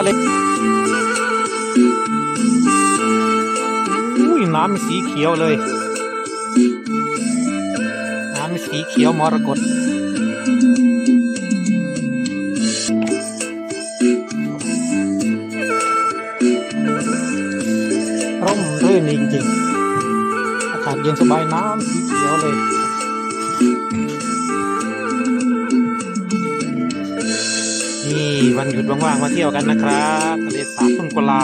ะเลอุ้ยน้ำสีเขียวเลย น้ำสีเขียวมรกตร่มรื่นจริงๆ อากาศเย็นสบายน้ำสีเขียวเลย วันหยุดว่างๆมาเที่ยวกันนะครับทะเลสาบทุ่งกุลา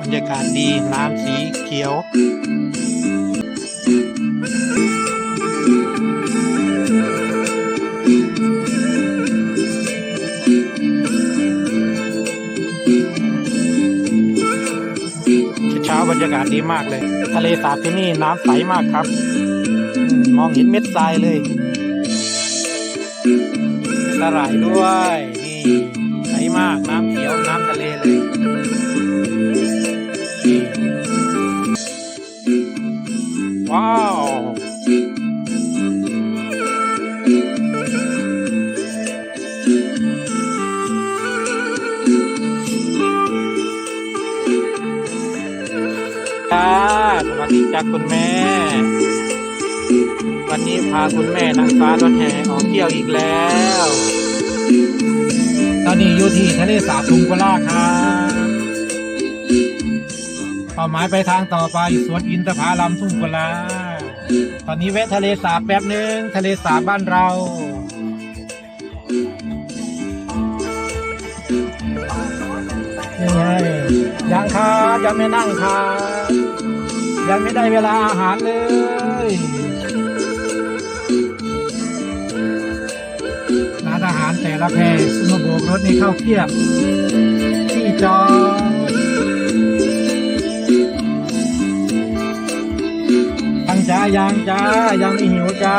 บรรยากาศดีน้ำสีเขียวเช้าบรรยากาศดีมากเลย ทะเลสาบที่นี่น้ำใสมากครับ มองเห็นเม็ดทรายเลย สลายด้วย นี่ใสมากน้ำเขียวน้ำทะเลเลยว้าวจ้าสวัสดีจ้าคุณแม่ วันนี้พาคุณแม่นางฟ้ารถแห่ออกเที่ยวอีกแล้ว ตอนนี้อยู่ที่ทะเลสาบทุงกุลาครับเป้าหมายไปทางต่อไปสวนอินทผลัมทุ่งกุลาตอนนี้แวะทะเลสาบแป๊บหนึ่งทะเลสาบบ้านเรายังไงยังครับยังไม่นั่งครับยังไม่ได้เวลาอาหารเลย รแต่ละแพรสมาโบกรถนี่เข้าเทียบ ที่จอดยังจ้ายังจ้ายังไม่หิวจ้า